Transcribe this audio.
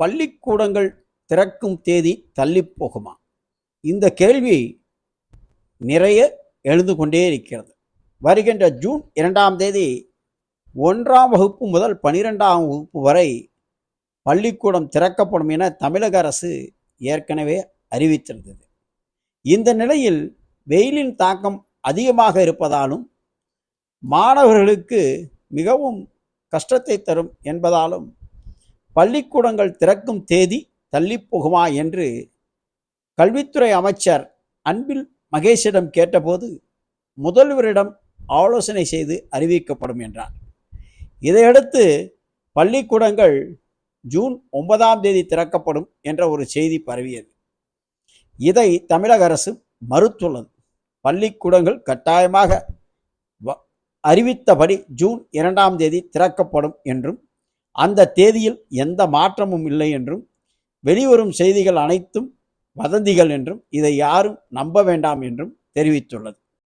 பள்ளிக்கூடங்கள் திறக்கும் தேதி தள்ளி போகுமா? இந்த கேள்வி நிறைய எழுந்து கொண்டே இருக்கிறது. வருகின்ற ஜூன் இரண்டாம் தேதி ஒன்றாம் வகுப்பு முதல் பனிரெண்டாம் வகுப்பு வரை பள்ளிக்கூடம் திறக்கப்படும் என தமிழக அரசு ஏற்கனவே அறிவித்திருந்தது. இந்த நிலையில் வெயிலின் தாக்கம் அதிகமாக இருப்பதாலும் மாணவர்களுக்கு மிகவும் கஷ்டத்தை தரும் என்பதாலும் பள்ளிக்கூடங்கள் திறக்கும் தேதி தள்ளி போகுமா என்று கல்வித்துறை அமைச்சர் அன்பில் மகேஷிடம் கேட்டபோது முதல்வரிடம் ஆலோசனை செய்து அறிவிக்கப்படும் என்றார். இதையடுத்து பள்ளிக்கூடங்கள் ஜூன் ஒன்பதாம் தேதி திறக்கப்படும் என்ற ஒரு செய்தி பரவியது. இதை தமிழக அரசு மறுத்துள்ளது. பள்ளிக்கூடங்கள் கட்டாயமாக வ- அறிவித்தபடி ஜூன் இரண்டாம் தேதி திறக்கப்படும் என்றும் அந்த தேதியில் எந்த மாற்றமும் இல்லை என்றும் வெளிவரும் செய்திகள் அனைத்தும் வதந்திகள் என்றும் இதை யாரும் நம்ப வேண்டாம் என்றும் தெரிவித்துள்ளது.